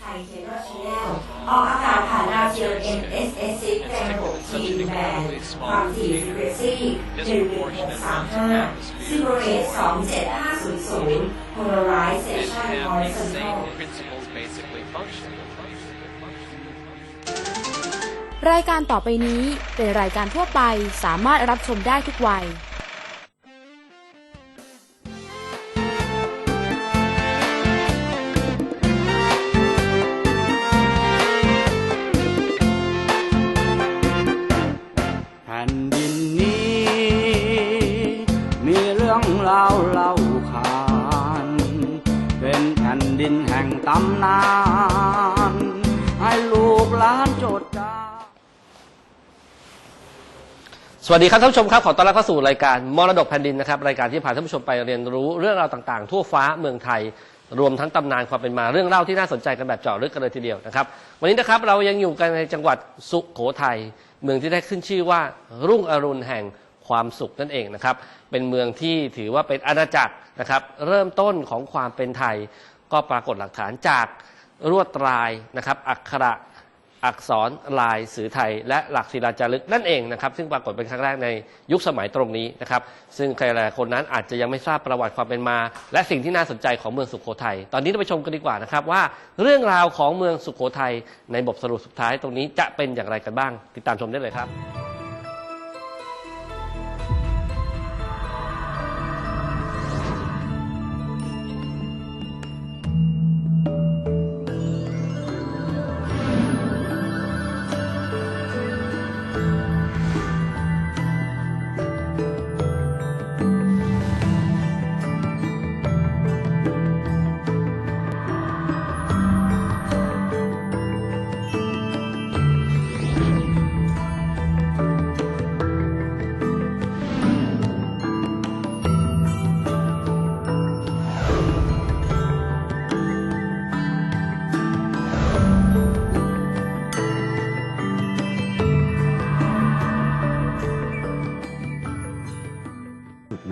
ไทยเทเลอร์ชแนลออกอากาศผ่านดาวเทียม NSS 6ในระบบทีมแบนความถี่ frequency 11635ซิโบเรต27500 polarization horizontal รายการต่อไปนี้เป็นรายการทั่วไปสามารถรับชมได้ทุกวัย ลูกหลานโจดจำสวัสดีครับท่านผู้ชมครับขอต้อนรับเข้าสู่รายการมรดกแผ่นดินนะครับรายการที่พาท่านผู้ชมไปเรียนรู้เรื่องราวต่างๆ ทั่วฟ้าเมืองไทย รวมทั้งตำนานความเป็นมาเรื่องเล่าที่น่าสนใจกันแบบเจาะลึกกันเลยทีเดียวนะครับวันนี้นะครับเรายังอยู่กันในจังหวัดสุโขทัยเมืองที่ได้ขึ้นชื่อว่ารุ่งอรุณแห่งความสุขนั่นเองนะครับเป็นเมืองที่ถือว่าเป็นอาณาจักรนะครับเริ่มต้นของความเป็นไทย ก็ปรากฏหลักฐานจากลวดลายนะครับอักขระ อักษรลายสื่อไทย และหลักศิลาจารึกนั่นเองนะครับ ซึ่งปรากฏเป็นครั้งแรกในยุคสมัยตรงนี้นะครับ ซึ่งใครหลายคนนั้นอาจจะยังไม่ทราบประวัติความเป็นมา และสิ่งที่น่าสนใจของเมืองสุโขทัยตอนนี้เราไปชมกันดีกว่านะครับว่าเรื่องราวของเมืองสุโขทัยในบทสรุปสุดท้ายตรงนี้จะเป็นอย่างไรกันบ้าง ติดตามชมได้เลยครับ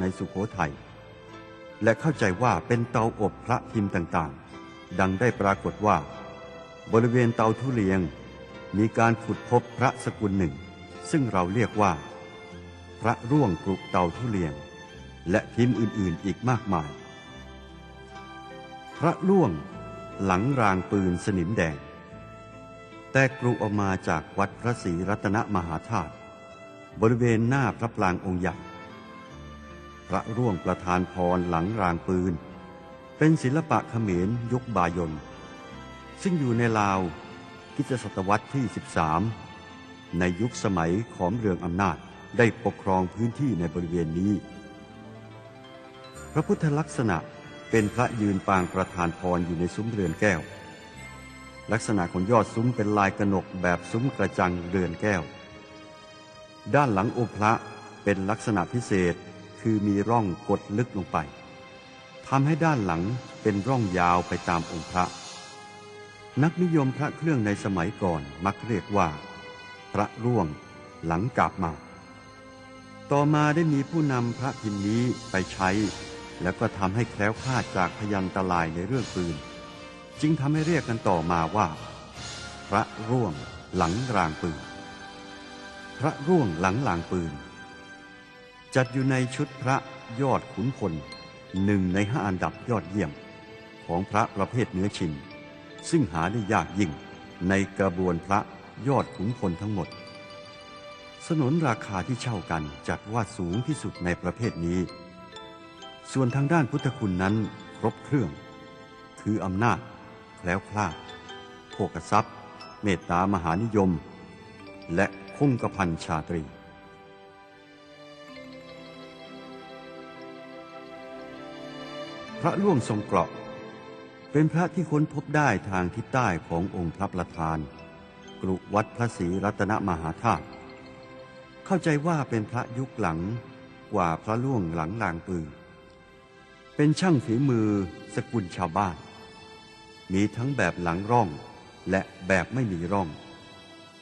ในสุขโขทัยและเข้าใจว่าเป็นเตาอบพระพิมพ์ต่างๆ ดังได้ปรากฏว่า บริเวณเตาทุเรียง มีการขุดพบพระสกุลหนึ่ง ซึ่งเราเรียกว่า พระร่วงกรุเตาทุเรียง และพิมพ์อื่นๆอีกมากมาย พระร่วงหลังรางปืนสนิมแดง แต่กรุออกมาจากวัดพระศรีรัตนมหาธาตุบริเวณหน้าพระปรางองค์ใหญ่ พระร่วงประธานพรหลังรางปืน เป็นศิลปะเขมรยุคบายนซึ่งอยู่ในลาวคริสตศตวรรษที่ 13 ในยุคสมัยของเรืองอำนาจได้ปกครองพื้นที่ในบริเวณนี้ พระพุทธลักษณะเป็นพระยืนปางประธานพรอยู่ในซุ้มเรือนแก้ว ลักษณะของยอดซุ้มเป็นลายกระหนกแบบซุ้มกระจังเรือนแก้ว ด้านหลังองค์พระเป็นลักษณะพิเศษ คือมีร่องกดลึกลงไปทำให้ด้านหลังเป็นร่องยาวไปตามองค์พระ นักนิยมพระเครื่องในสมัยก่อนมักเรียกว่า พระร่วงหลังกาบมา ต่อมาได้มีผู้นำพระพิมพ์นี้ไปใช้ แล้วก็ทำให้แคล้วคลาดจากพยันตรายในเรื่องปืน จึงทำให้เรียกกันต่อมาว่า พระร่วงหลังรางปืน พระร่วงหลังลางปืน จัดอยู่ในชุดพระยอดขุนพลหนึ่งในห้าอันดับยอดเยี่ยม ของพระประเภทเนื้อชิน ซึ่งหาได้ยากยิ่งในกระบวนพระยอดขุนพลทั้งหมด สนนราคาที่เช่ากันจัดว่าสูงที่สุดในประเภทนี้ ส่วนทางด้านพุทธคุณนั้นครบเครื่อง คืออำนาจแล้วคลาดโภกทรัพย์ เมตตามหานิยม และคงกระพันชาตรี พระล่วงทรงเกราะ เป็นพระที่ค้นพบได้ทางทิศใต้ขององค์พระประธาน กรุวัดพระศรีรัตนมหาธาตุเข้าใจว่าเป็นพระยุคหลังกว่าพระล่วงหลังลางปืนเป็นช่างฝีมือสกุลชาวบ้าน มีทั้งแบบหลังร่องและแบบไม่มีร่อง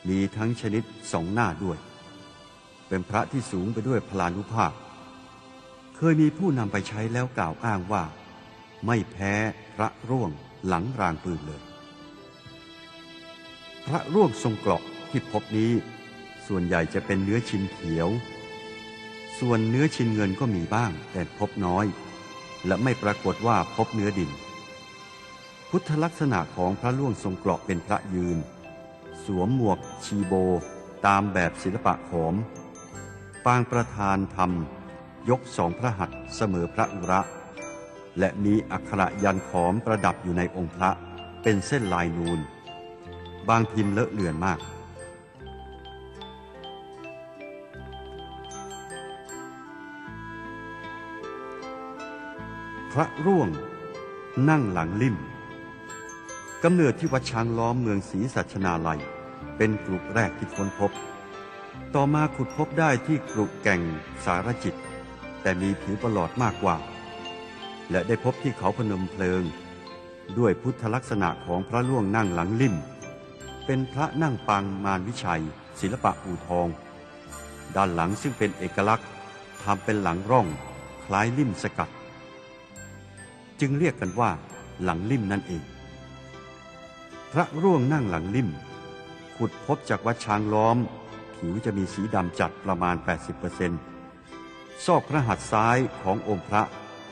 มีทั้งชนิดสองหน้าด้วย เป็นพระที่สูงไปด้วยพลานุภาพ เคยมีผู้นำไปใช้แล้วกล่าวอ้างว่า ไม่แพ้พระร่วงหลังรางปืนเลย พระร่วงทรงเกราะที่พบนี้ ส่วนใหญ่จะเป็นเนื้อชินเขียว ส่วนเนื้อชินเงินก็มีบ้าง แต่พบน้อย และไม่ปรากฏว่าพบเนื้อดิน พุทธลักษณะของพระล่วงทรงเกราะเป็นพระยืน สวมหมวกชีโบ ตามแบบศิลปะขอมปางประธานธรรม ยกสองพระหัตถ์เสมอพระอุระ และมีอักขระยันขอมประดับอยู่ในองค์พระเป็นเส้นลายนูน บางพิมพ์เลอะเลือนมาก พระร่วงนั่งหลังลิ่มกำเนิดที่วัดช้างล้อมเมืองศรีสัชนาลัย เป็นกลุ่มแรกที่ค้นพบ ต่อมาขุดพบได้ที่กรุแก่งสารจิต แต่มีผิวประหลอดมากกว่า และได้พบที่เขาพนมเพลิง ด้วยพุทธลักษณะของพระล่วงนั่งหลังลิ่ม เป็นพระนั่งปังมารวิชัย ศิลปะอูทอง ด้านหลังซึ่งเป็นเอกลักษณ์ทำเป็นหลังร่อง คล้ายลิ่มสกัด จึงเรียกกันว่าหลังลิ่มนั่นเอง พระร่วงนั่งหลังลิ่ม ขุดพบจากวัดช้างล้อม ผิวจะมีสีดำจัดประมาณ 80%ซอกพระหัตถ์ซ้ายขององค์พระ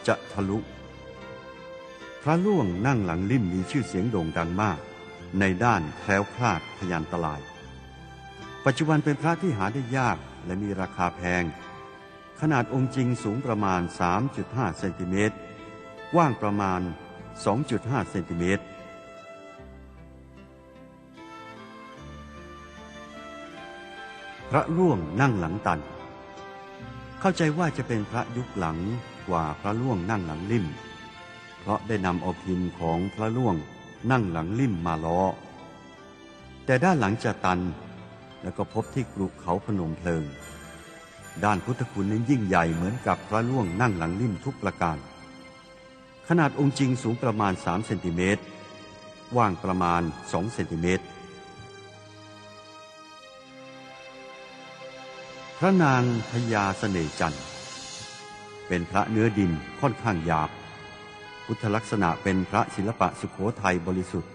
จะทะลุ พระล่วงนั่งหลังลิ่มมีชื่อเสียงโด่งดังมาก ในด้านแคล้วคลาดพยันตราย ปัจจุบันเป็นพระที่หาได้ยากและมีราคาแพง ขนาดองค์จริงสูงประมาณ 3.5 เซนติเมตรกว้างประมาณ 2.5 เซนติเมตรพระร่วงนั่งหลังตัน เข้าใจว่าจะเป็นพระยุคหลัง กว่าพระล่วงนั่งหลังลิ่ม เพราะได้นำเอาพินของพระล่วงนั่งหลังลิ่มมาล้อ แต่ด้านหลังจะตันแล้วก็พบที่กรุเขาพนมเพลิง ด้านพุทธคุณนั้นยิ่งใหญ่เหมือนกับพระล่วงนั่งหลังลิ่มทุกประการ ขนาดองค์จริงสูงประมาณ3เซนติเมตรว้างประมาณ2เซนติเมตรพระนางพญาเสน่จันทร์ เป็นพระเนื้อดินค่อนข้างหยาบ พุทธลักษณะเป็นพระศิลปะสุโขทัยบริสุทธิ์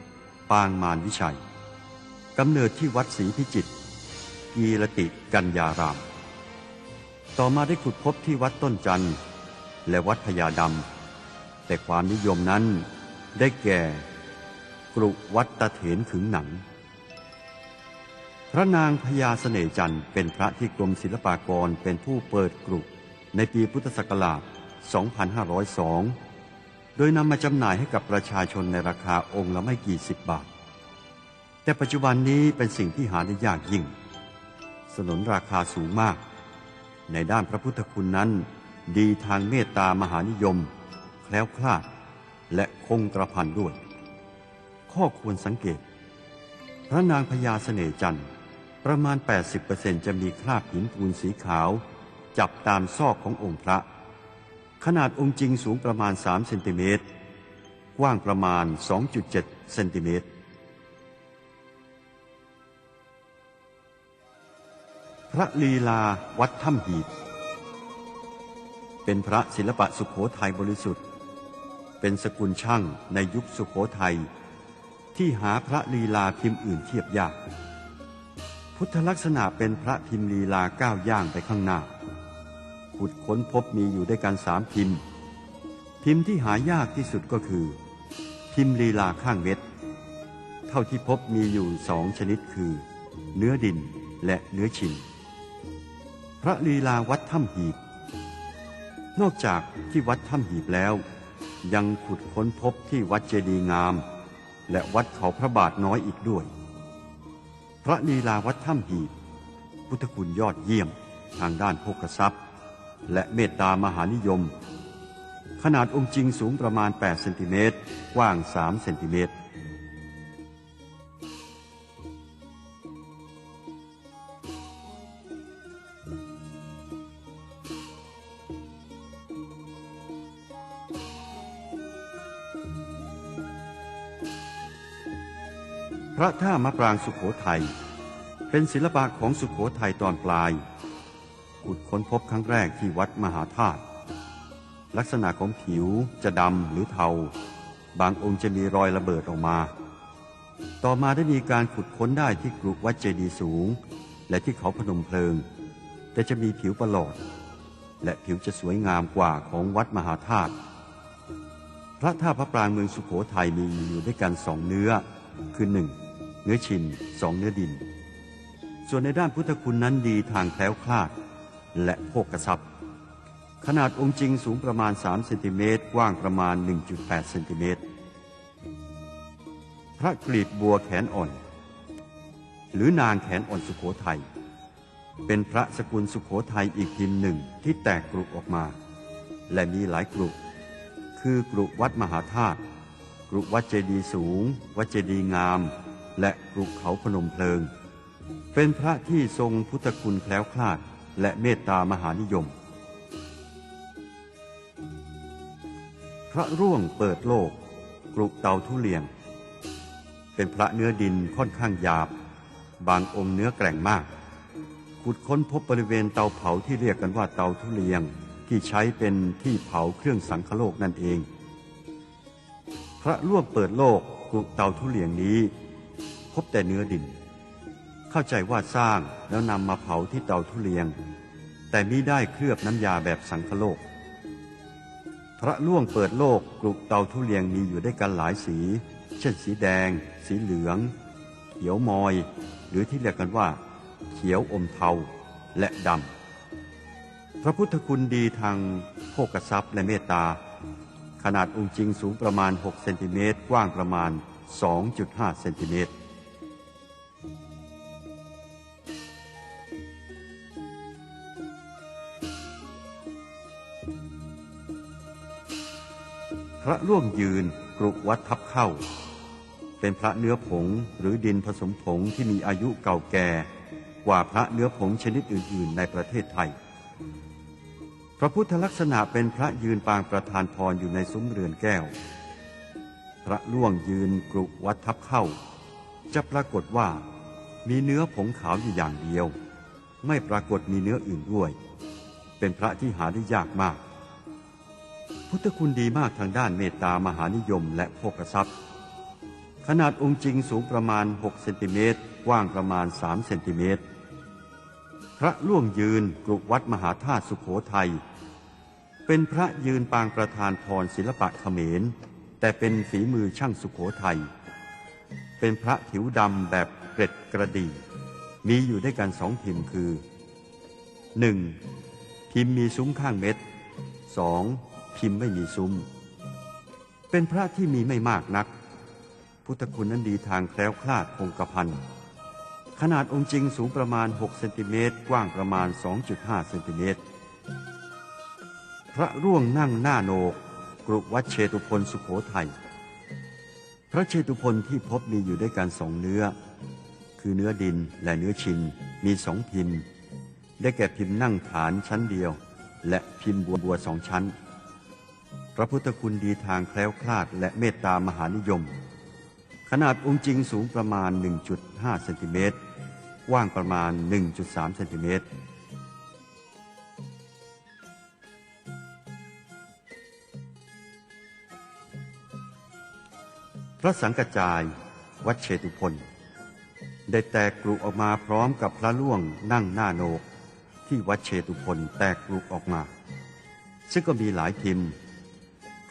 ปางมารวิชัยกำเนิดที่วัดศรีพิจิตรกีรติกัญญาราม ต่อมาได้ขุดพบที่วัดต้นจันทร์และวัดพญาดำ แต่ความนิยมนั้นได้แก่ กรุวัดตะเถนขึงหนัง พระนางพญาเสน่จันทร์เป็นพระที่กรมศิลปากรเป็นผู้เปิดกรุ ในปีพุทธศักราช 2502 โดยนำมาจำหน่ายให้กับประชาชนในราคาองค์ละไม่กี่สิบบาท แต่ปัจจุบันนี้เป็นสิ่งที่หาได้ยากยิ่ง สนนราคาสูงมาก ในด้านพระพุทธคุณนั้น ดีทางเมตตามหานิยม แคล้วคลาด และคงกระพันด้วย ข้อควรสังเกต พระนางพญาเสน่จันทร์ประมาณ 80%จะมีคราบหินปูนสีขาว จับตามซอกขององค์พระ ขนาดองค์จริงสูงประมาณ 3 เซนติเมตร กว้างประมาณ 2.7 เซนติเมตร พระลีลาวัดถ้ำหีบ เป็นพระศิลปะสุขโขทัยบริสุทธิ์ เป็นสกุลช่างในยุคสุขโขทัยที่หาพระลีลาพิมพ์อื่นเทียบยาก พุทธลักษณะเป็นพระพิมพ์ลีลาก้าวย่างไปข้างหน้า ขุดค้นพบมีอยู่ด้วยกันสามพิมพ์ พิมพ์ที่หายากที่สุดก็คือ พิมพ์ลีลาข้างเม็ดเท่าที่พบมีอยู่สองชนิดคือ เนื้อดินและเนื้อชินพระลีลาวัดถ้ำหีบ นอกจากที่วัดถ้ำหีบแล้ว ยังขุดค้นพบที่วัดเจดียงาม และวัดเขาพระบาทน้อยอีกด้วย พระลีลาวัดถ้ำหีบ พุทธคุณยอดเยี่ยมทางด้านโภคทรัพย์ และเมตตามหานิยม ขนาดองค์จริงสูงประมาณ 8 เซนติเมตรกว้าง 3 เซนติเมตรพระท่ามะปรางสุขโขทัยเป็นศิลปะของสุขโขทัยตอนปลาย ขุดค้นพบครั้งแรกที่วัดมหาธาตุลักษณะของผิวจะดำหรือเทา บางองค์จะมีรอยระเบิดออกมา ต่อมาได้มีการขุดค้นได้ที่กรุวัดเจดีสูง และที่เขาพนมเพลิง แต่จะมีผิวประหลอด และผิวจะสวยงามกว่าของวัดมหาธาตุพระธาตุพระปรางเมืองสุโขทัยมีอยู่ด้วยกันสองเนื้อ คือหนึ่งเนื้อชินสองเนื้อดิน ส่วนในด้านพุทธคุณนั้นดีทางแคล้วคลาด และโภกทรัพย์ ขนาดองค์จริงสูงประมาณ 3 เซนติเมตรกว้างประมาณ 1.8 เซนติเมตร พระกลีบบัวแขนอ่อน หรือนางแขนอ่อนสุโขทัย เป็นพระสกุลสุโขทัยอีกพิมพ์หนึ่งที่แตกกรุออกมา และมีหลายกรุคือกรุวัดมหาธาตุกรุวัดเจดีสูง วัดเจดีงาม และกรุเขาพนมเพลิง เป็นพระที่ทรงพุทธคุณแคล้วคลาด และเมตตามหานิยม พระร่วงเปิดโลกกรุเตาทุเลียง เป็นพระเนื้อดินค่อนข้างหยาบ บางองค์เนื้อแกร่งมาก ขุดค้นพบบริเวณเตาเผาที่เรียกกันว่าเตาทุเลียงที่ใช้เป็นที่เผาเครื่องสังคโลกนั่นเอง พระร่วงเปิดโลกกรุเตาทุเลียงนี้ พบแต่เนื้อดิน เข้าใจว่าสร้างแล้วนำมาเผาที่เตาทุเลียงแต่มิได้เคลือบน้ำยาแบบสังคโลก พระล่วงเปิดโลกกรุกเตาทุเรียงมีอยู่ด้วยกันหลายสี เช่นสีแดง สีเหลือง เขียวมอย หรือที่เรียกกันว่า เขียวอมเทาและดำ พระพุทธคุณดีทางโภกทรัพย์และเมตตา ขนาดองค์จริงสูงประมาณ 6 เซนติเมตรกว้างประมาณ 2.5 เซนติเมตร พระร่วงยืนกรุวัดทับเข้า เป็นพระเนื้อผงหรือดินผสมผงที่มีอายุเก่าแก่กว่าพระเนื้อผงชนิดอื่น ๆ ในประเทศไทย พระพุทธลักษณะเป็นพระยืนปางประธานพรอยู่ในซุ้มเรือนแก้ว พระล่วงยืนกรุวัดทับเข้า จะปรากฏว่ามีเนื้อผงขาวอยู่อย่างเดียว ไม่ปรากฏมีเนื้ออื่นด้วย เป็นพระที่หาได้ยากมาก พุทธคุณดีมากทางด้านเมตตามหานิยมและโภคทรัพย์ ขนาดองค์จริงสูงประมาณ 6 เซนติเมตรกว้างประมาณ 3 เซนติเมตร พระล่วงยืนกรุวัดมหาธาตุสุขโขทัย เป็นพระยืนปางประธานพรศิลปะเขมร แต่เป็นฝีมือช่างสุขโขทัย เป็นพระผิวดำแบบเกร็ดกระดีมีอยู่ด้วยกันสองพิมพ์คือ 1. พิมพ์มีซุ้มข้างเม็ด 2. พิมพ์ไม่มีซุ้ม เป็นพระที่มีไม่มากนัก พุทธคุณนั้นดีทางแคล้วคลาดคงกระพันขนาดองค์จริงสูงประมาณ 6 เซนติเมตร กว้างประมาณ 2.5 เซนติเมตร พระร่วงนั่งหน้าโนก กรุวัดเชตุพนสุขโขทัย พระเชตุพนที่พบมีอยู่ด้วยกันสองเนื้อ คือเนื้อดินและเนื้อชิน มีสองพิมพ์ ได้แก่พิมพ์นั่งฐานชั้นเดียว และพิมพ์บัวบัวสองชั้น พระพุทธคุณดีทางแคล้วคลาดและเมตตามหานิยม ขนาดองค์จริงสูงประมาณ 1.5เซนติเมตรกว้างประมาณ 1.3เซนติเมตรพระสังกจาย วัดเชตุพนได้แตกกรุออกมาพร้อมกับพระล่วงนั่งหน้าโนก ที่วัดเชตุพนแตกกรุออกมา ซึ่งก็มีหลายพิมพ์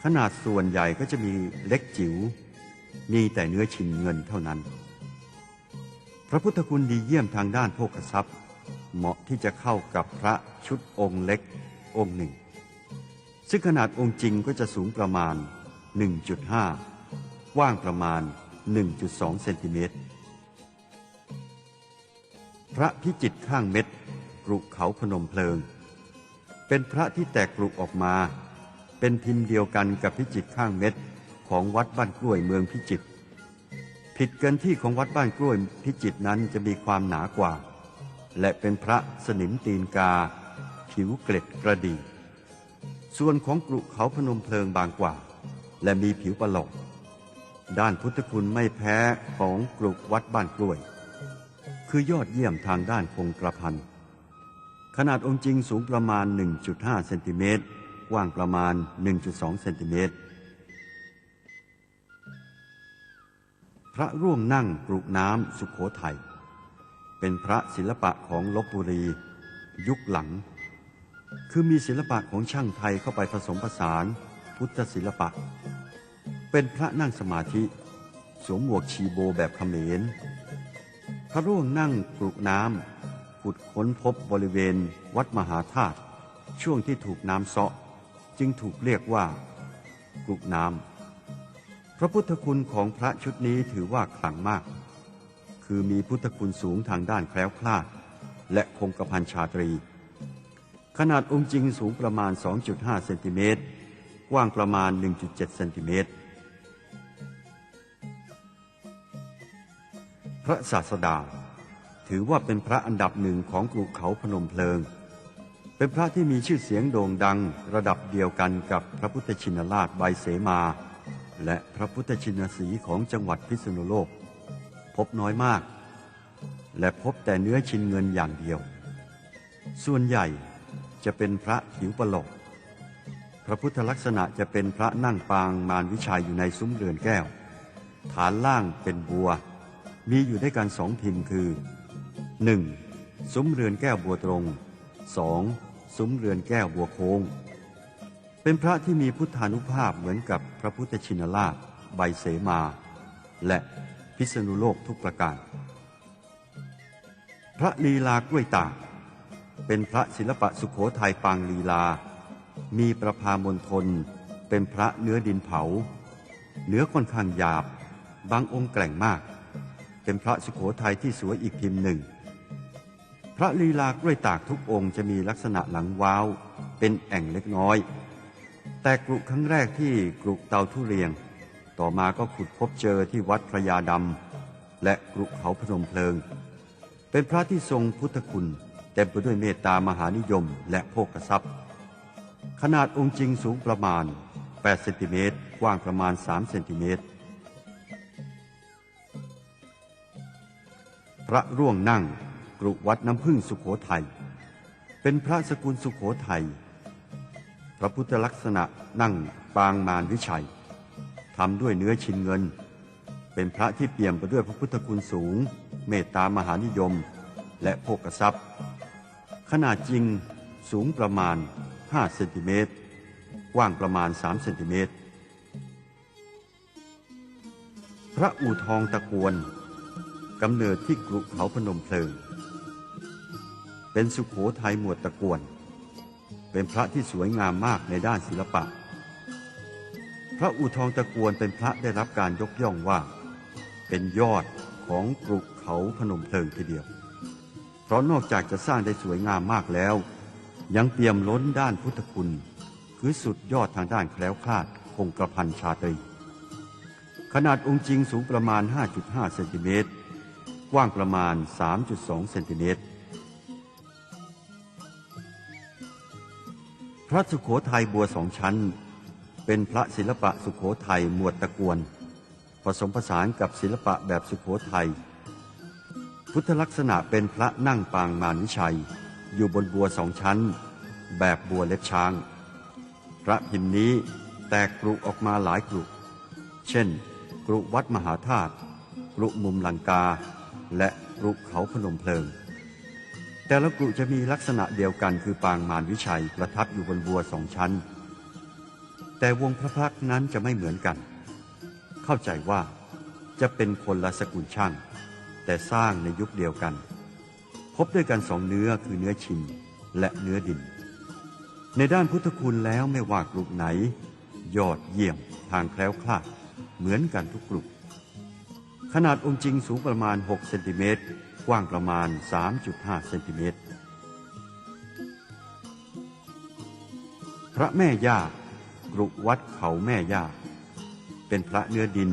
ขนาดส่วนใหญ่ก็จะมีเล็กจิ๋ว มีแต่เนื้อชินเงินเท่านั้น พระพุทธคุณดีเยี่ยมทางด้านโภคทรัพย์ เหมาะที่จะเข้ากับพระชุดองค์เล็กองค์หนึ่ง ซึ่งขนาดองค์จริงก็จะสูงประมาณ 1.5 กว้างประมาณ 1.2 เซนติเมตร พระพิจิตข้างเม็ดกรุเขาพนมเพลิง เป็นพระที่แตกกรุออกมา เป็นพิมพ์เดียวกันกับพิจิตข้างเม็ดของวัดบ้านกล้วยเมืองพิจิตผิดเกินที่ของวัดบ้านกล้วยพิจิตนั้นจะมีความหนากว่า และเป็นพระสนิมตีนกา ผิวเกล็ดกระดีส่วนของกรุเขาพนมเพลิงบางกว่า และมีผิวประหลอกด้านพุทธคุณไม่แพ้ของกรุวัดบ้านกล้วย คือยอดเยี่ยมทางด้านคงกระพันขนาดองค์จริงสูงประมาณ 1.5 เซนติเมตร กว้างประมาณ 1.2 เซนติเมตร พระร่วงนั่งกรุน้ำสุขโขทัย เป็นพระศิลปะของลบบุรี ยุคหลัง คือมีศิลปะของช่างไทยเข้าไปผสมผสาน พุทธศิลปะ เป็นพระนั่งสมาธิ สวมหมวกชีโบแบบเขมร พระร่วงนั่งกรุน้ำขุดค้นพบบริเวณวัดมหาธาตุช่วงที่ถูกน้ำเซาะ จึงถูกเรียกว่ากรุน้ำ พระพุทธคุณของพระชุดนี้ถือว่าขลังมาก คือมีพุทธคุณสูงทางด้านแคล้วคลาด และคงกระพันชาตรี ขนาดองค์จริงสูงประมาณ 2.5 เซนติเมตร กว้างประมาณ 1.7 เซนติเมตร พระศาสดา ถือว่าเป็นพระอันดับหนึ่งของกรุเขาพนมเพลิง เป็นพระที่มีชื่อเสียงโด่งดังระดับเดียวกันกับพระพุทธชินราชใบเสมา และพระพุทธชินสีของจังหวัดพิษณุโลก พบน้อยมาก และพบแต่เนื้อชินเงินอย่างเดียว ส่วนใหญ่จะเป็นพระผิวประหลกพระพุทธลักษณะจะเป็นพระนั่งปางมารวิชัยอยู่ในซุ้มเรือนแก้ว ฐานล่างเป็นบัว มีอยู่ด้วยกันสองพิมพ์คือ 1. ซุ้มเรือนแก้วบัวตรง 2. ซุ้มเรือนแก้วบัวโค้ง เป็นพระที่มีพุทธานุภาพเหมือนกับพระพุทธชินราช ใบเสมา และพิษณุโลกทุกประการ พระลีลากล้วยตาก เป็นพระศิลปะสุขโขทัยปางลีลา มีประพามณฑลเป็นพระเนื้อดินเผา เนื้อค่อนข้างหยาบ บางองค์แกร่งมาก เป็นพระสุขโขทัยที่สวยอีกพิมพ์หนึ่ง พระลีลากล้วยตากทุกองค์จะมีลักษณะหลังว้าว เป็นแอ่งเล็กน้อย แต่กรุครั้งแรกที่กรุเตาทุเรียง ต่อมาก็ขุดพบเจอที่วัดพระยาดำและกรุเขาพนมเพลิง เป็นพระที่ทรงพุทธคุณเต็มไปด้วยเมตตามหานิยมและโภคทรัพย์ ขนาดองค์จริงสูงประมาณ8เซนติเมตรกว้างประมาณ3เซนติเมตรพระร่วงนั่ง กรุวัดน้ำพึ่งสุขโขทัย เป็นพระสกุลสุขโขทัย พระพุทธลักษณะนั่งปางมารวิชัยทำด้วยเนื้อชินเงิน เป็นพระที่เปี่ยมไปด้วยพระพุทธคุณสูง เมตตามหานิยม และโภกทรัพย์ ขนาดจริงสูงประมาณ 5 เซนติเมตร กว้างประมาณ 3 เซนติเมตร พระอู่ทองตะกวนกำเนิดที่กรุเขาพนมเพลิง เป็นสุขโขทัยหมวดตะกวน เป็นพระที่สวยงามมากในด้านศิลปะ พระอู่ทองตะกวนเป็นพระได้รับการยกย่องว่า เป็นยอดของกรุเขาพนมเพลิงทีเดียว เพราะนอกจากจะสร้างได้สวยงามมากแล้ว ยังเปี่ยมล้นด้านพุทธคุณ คือสุดยอดทางด้านแคล้วคลาดคงกระพันชาตรี ขนาดองค์จริงสูงประมาณ 5.5 เซนติเมตร กว้างประมาณ 3.2 เซนติเมตร ระสุขโขทัยบัวสองชั้น เป็นพระศิลปะสุขโขทัยหมวดตะกวน ผสมผสานกับศิลปะแบบสุขโขทัย พุทธลักษณะเป็นพระนั่งปางมารวิชัย อยู่บนบัวสองชั้น แบบบัวเล็บช้าง พระพิมพ์นี้แตกกรุออกมาหลายกรุเช่น กรุวัดมหาธาตุกรุมุมลังกา และกรุเขาพนมเพลิง แต่ละกรุจะมีลักษณะเดียวกันคือปางมารวิชัยประทับอยู่บนบัวสองชั้น แต่วงพระพักนั้นจะไม่เหมือนกัน เข้าใจว่าจะเป็นคนละสกุลช่าง แต่สร้างในยุคเดียวกัน พบด้วยกันสองเนื้อคือเนื้อชินและเนื้อดิน ในด้านพุทธคุณแล้วไม่ว่ากลุ่มไหน ยอดเยี่ยมทางแคล้วคลาดเหมือนกันทุกกลุ่มขนาดองค์จริงสูงประมาณ 6 เซนติเมตร กว้างประมาณ 3.5 เซนติเมตร พระแม่ย่ากรุวัดเขาแม่ย่า เป็นพระเนื้อดิน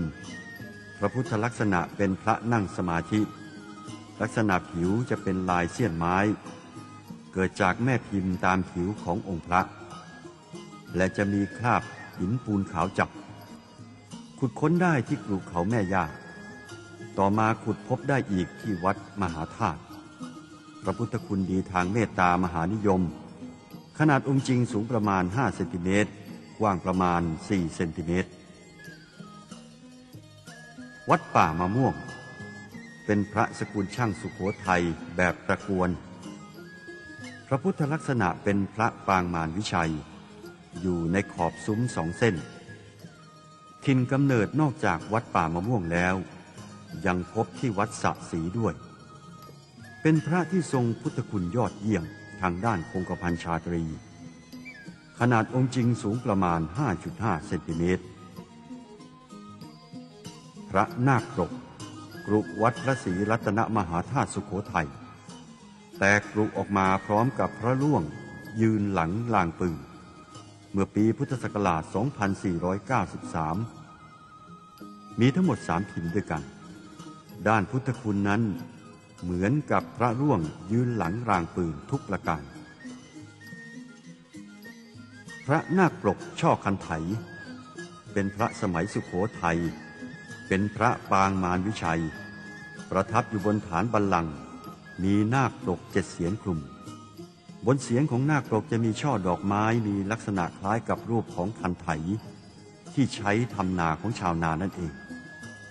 พระพุทธลักษณะเป็นพระนั่งสมาธิ ลักษณะผิวจะเป็นลายเสี้ยนไม้ เกิดจากแม่พิมพ์ตามผิวขององค์พระ และจะมีคราบหินปูนขาวจับขุดค้นได้ที่กรุเขาแม่ย่า ต่อมาขุดพบได้อีกที่วัดมหาธาตุพระพุทธคุณดีทางเมตตามหานิยม ขนาดองค์จริงสูงประมาณ 5 เซนติเมตรกว้างประมาณ 4 เซนติเมตร วัดป่ามะม่วง เป็นพระสกุลช่างสุขโขทัยแบบตระกวน พระพุทธลักษณะเป็นพระปางมารวิชัย อยู่ในขอบซุ้มสองเส้น ทินกำเนิดนอกจากวัดป่ามะม่วงแล้ว ยังพบที่วัดสะสีด้วย เป็นพระที่ทรงพุทธคุณยอดเยี่ยมทางด้านคงกระพันชาตรี ขนาดองค์จริงสูงประมาณ 5.5 เซนติเมตร พระนาคปรกกรุวัดพระศรีรัตนมหาธาตุสุขโขทัยแต่กรุออกมาพร้อมกับพระล่วงยืนหลังลางปืนเมื่อปีพุทธศักราช 2493 มีทั้งหมดสามพิมพ์ด้วยกัน ด้านพุทธคุณนั้น เหมือนกับพระร่วงยืนหลังรางปืนทุกประการ พระนาคปรกช่อคันไถ เป็นพระสมัยสุขโขทัย เป็นพระปางมารวิชัย ประทับอยู่บนฐานบัลลังก์มีนาคปรกเจ็ดเสียนคลุม บนเสียงของนาคปรกจะมีช่อดอกไม้มีลักษณะคล้ายกับรูปของคันไถ ที่ใช้ทำนาของชาวนานั่นเอง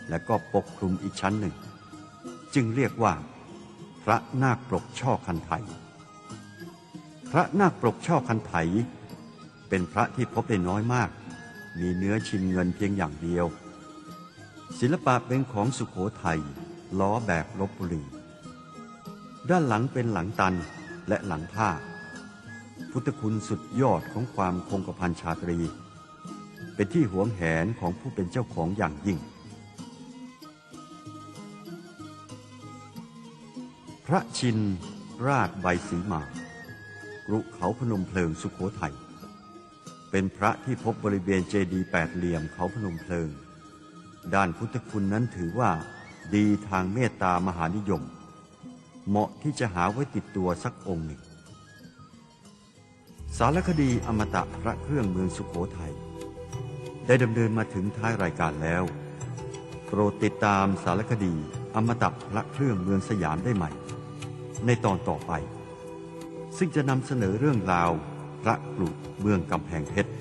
และก็ปกคลุมอีกชั้นหนึ่ง จึงเรียกว่า พระนาคปรกช่อคันไถ พระนาคปรกช่อคันไถ เป็นพระที่พบได้น้อยมาก มีเนื้อชินเงินเพียงอย่างเดียว ศิลปะเป็นของสุขโขทัยล้อแบบลบบุรี ด้านหลังเป็นหลังตันและหลังผ้าพุทธคุณสุดยอดของความคงกระพันชาตรี เป็นที่หวงแหนของผู้เป็นเจ้าของอย่างยิ่ง พระชินราชใบสีมากกรุเขาพนมเพลิงสุขโขทัย เป็นพระที่พบบริเวณเจดีย์แปดเหลี่ยมเขาพนมเพลิง ด้านพุทธคุณนั้นถือว่าดีทางเมตตามหานิยม เหมาะที่จะหาไว้ติดตัวสักองค์หนึ่ง สารคดีอมตะพระเครื่องเมืองสุขโขทัย ได้ดำเนินมาถึงท้ายรายการแล้ว โปรดติดตามสารคดีอมตะพระเครื่องเมืองสยามได้ใหม่ ในตอนต่อไป ซึ่งจะนำเสนอเรื่องราวพระกรุเมืองกำแพงเพชร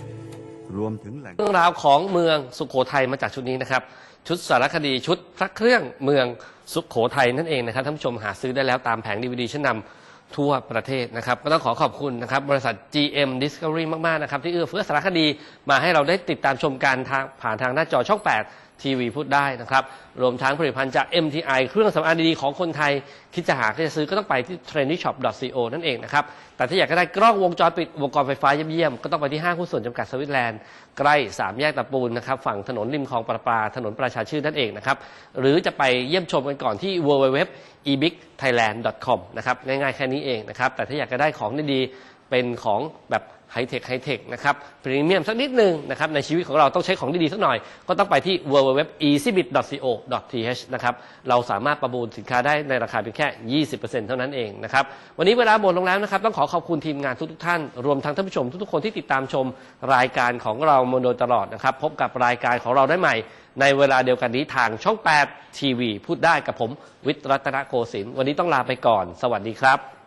รวมถึงแหล่งเรื่องราวของเมืองสุขโขทัยมาจากชุดนี้นะครับ ชุดสารคดีชุดพระเครื่องเมืองสุขโขทัยนั่นเองนะครับท่านผู้ชมหาซื้อได้แล้วตามแผงดีวดีชั้นนำทั่วประเทศนะครับ ก็ต้องขอขอบคุณนะครับ บริษัท GM Discovery มาก ๆ นะครับ ที่เอื้อเฟื้อสารคดีมาให้เราได้ติดตามชมกันทางผ่านทางหน้าจอช่อง 8 ทีวีพูดได้นะครับ รวมทั้งผลิตภัณฑ์จาก MTI เครื่องสำอางดีๆของคนไทย คิดจะหาจะซื้อก็ต้องไปที่ trendyshop.co นั่นเองนะครับ แต่ถ้าอยากได้กล้องวงจรปิดอุปกรณ์ไฟฟ้าเยี่ยมๆ ก็ต้องไปที่ห้างหุ้นส่วนจำกัดสวิตแลนด์ ใกล้สามแยกตะปูนนะครับ ฝั่งถนนริมคลองประปา ถนนประชาชื่นนั่นเองนะครับ หรือจะไปเยี่ยมชมกันก่อนที่ www.ebigthailand.com นะครับ ง่ายๆแค่นี้เองนะครับ แต่ถ้าอยากจะได้ของดีๆเป็นของแบบ ไฮเทคไฮเทคนะครับพรีเมียมสักนิดหนึ่งนะครับในชีวิตของเราต้องใช้ของดีๆสักหน่อย ก็ต้องไปที่ www.easybit.co.th นะครับเราสามารถประมูลสินค้าได้ในราคาเพียงแค่ 20%เท่านั้นเองนะครับวันนี้เวลาหมดลงแล้วนะครับ ต้องขอขอบคุณทีมงานทุกๆท่าน รวมทั้งท่านผู้ชมทุกๆคนที่ติดตามชมรายการของเรามาโดยตลอดนะครับพบกับรายการของเราได้ใหม่ ในเวลาเดียวกันนี้ทางช่อง 8 ทีวี พูดได้กับผมวิทย์รัตนโกสินทร์วันนี้ต้องลาไปก่อน สวัสดีครับ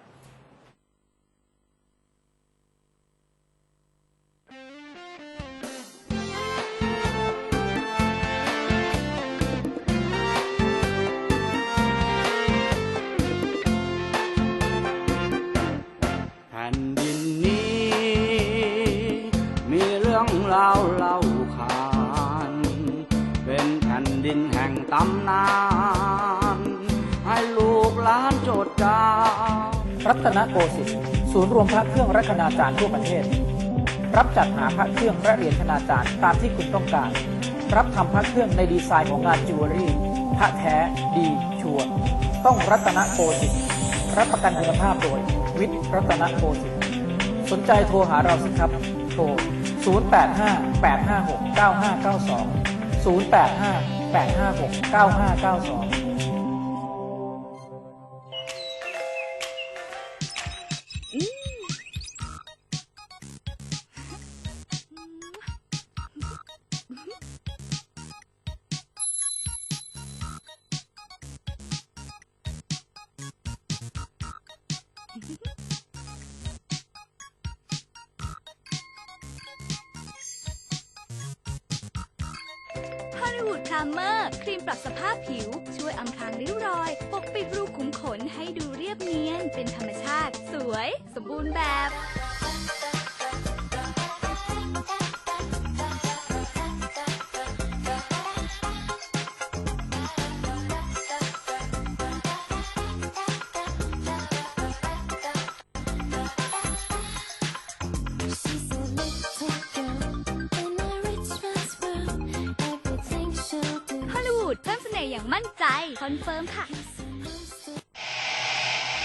นแผ่นดินแห่งตำนาน ให้ลูกหลานจดจำรัตนโกสินทร์ศูนย์รวมพระเครื่องรัตนาจารย์ทั่วประเทศ รับจัดหาพระเครื่องและเหรียญธนาจารย์ตามที่คุณต้องการ รับทำพระเครื่องในดีไซน์ของงานจิวเวลรี่พระแท้ดีชัวร์ต้องรัตนโกสินทร์รับประกันคุณภาพโดย วิทย์รัตนโกสินทร์สนใจโทรหาเราสิครับ โทร 085 856 9592 085 856 9592 ดูดพรามเมอร์ครีมปรับสภาพผิว ช่วยอำพรางริ้วรอย ปกปิดรูขุมขนให้ดูเรียบเนียน เป็นธรรมชาติ สวย สมบูรณ์แบบ 不用怕